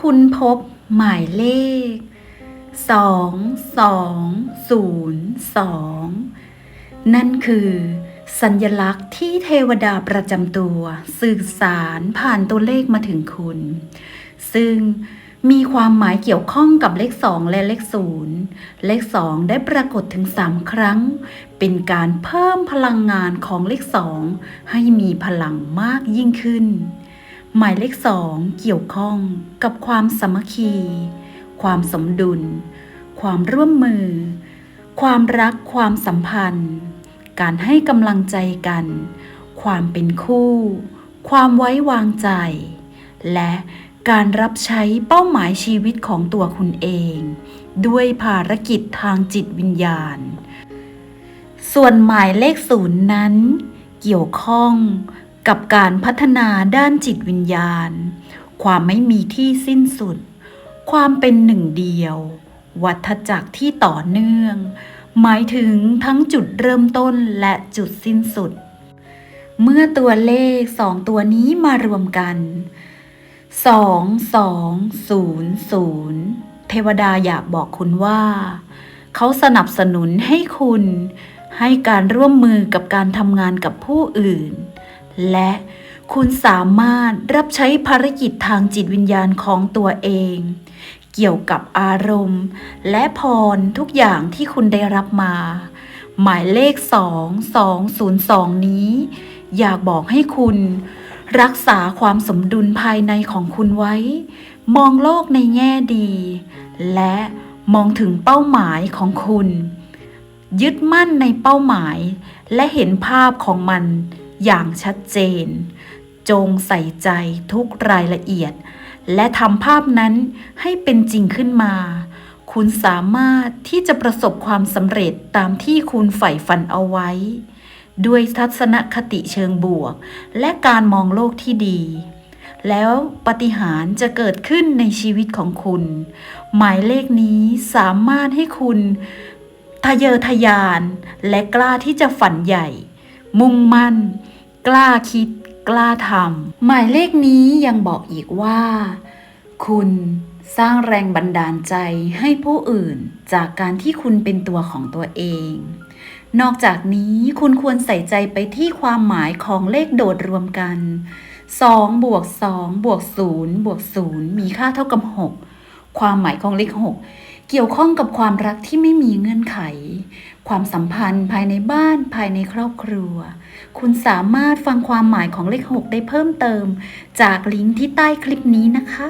คุณพบหมายเลข 2 2 0 2 นั่นคือ สัญลักษณ์ที่เทวดาประจำตัว สื่อสารผ่านตัวเลขมาถึงคุณ ซึ่งมีความหมายเกี่ยวข้องกับเลข 2 และเลข 0 เลข 2 ได้ปรากฏถึง 3 ครั้ง เป็นการเพิ่มพลังงานของเลข 2 ให้มีพลังมากยิ่งขึ้น หมายเลข2เกี่ยวข้องกับความสามัคคี ความสมดุล ความร่วมมือ ความรักความสัมพันธ์ การให้กำลังใจกัน ความเป็นคู่ ความไว้วางใจ และการรับใช้เป้าหมายชีวิตของตัวคุณเอง ด้วยภารกิจทางจิตวิญญาณ ส่วนหมายเลขศูนย์นั้น เกี่ยวข้อง กับการพัฒนาด้านจิตวิญญาณ ความไม่มีที่สิ้นสุด ความเป็นหนึ่งเดียว วัฏจักรที่ต่อเนื่อง หมายถึงทั้งจุดเริ่มต้นและจุดสิ้นสุด เมื่อตัวเลขสองตัวนี้มารวมกันสองสองศูนย์ศูนย์เทวดาอยากบอกคุณว่า เขาสนับสนุนให้คุณ ให้การร่วมมือกับการทำงานกับผู้อื่น และคุณสามารถรับใช้ภารกิจทางจิตวิญญาณของตัวเอง เกี่ยวกับอารมณ์ และพรทุกอย่างที่คุณได้รับมา หมายเลข 2202 นี้ อยากบอกให้คุณ รักษาความสมดุลภายในของคุณไว้ มองโลกในแง่ดี และมองถึงเป้าหมายของคุณ ยึดมั่นในเป้าหมาย และเห็นภาพของมัน อย่างชัดเจน จงใส่ใจทุกรายละเอียด และทำภาพนั้นให้เป็นจริงขึ้นมา คุณสามารถที่จะประสบความสำเร็จตามที่คุณใฝ่ฝันเอาไว้ ด้วยทัศนคติเชิงบวก และการมองโลกที่ดี แล้วปาฏิหารย์จะเกิดขึ้นในชีวิตของคุณ หมายเลขนี้สามารถให้คุณทะเยอทะยาน และกล้าที่จะฝันใหญ่ มุ่งมั่น กล้าคิด กล้าทำหมายเลขนี้ยังบอกอีกว่า คุณสร้างแรงบันดาลใจให้ผู้อื่นจากการที่คุณเป็นตัวของตัวเอง นอกจากนี้คุณควรใส่ใจไปที่ความหมายของเลขโดดรวมกัน 2 บวก 2 บวก 0 บวก 0 มีค่าเท่ากับ 6 ความหมายของเลข 6 เกี่ยวข้องกับความรักที่ไม่มีเงื่อนไข ความสัมพันธ์ภายในบ้านภายในครอบครัว คุณสามารถฟังความหมายของเลข 6 ได้เพิ่มเติม จากลิงก์ที่ใต้คลิปนี้นะคะ